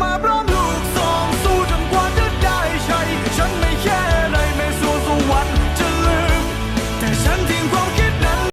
จะ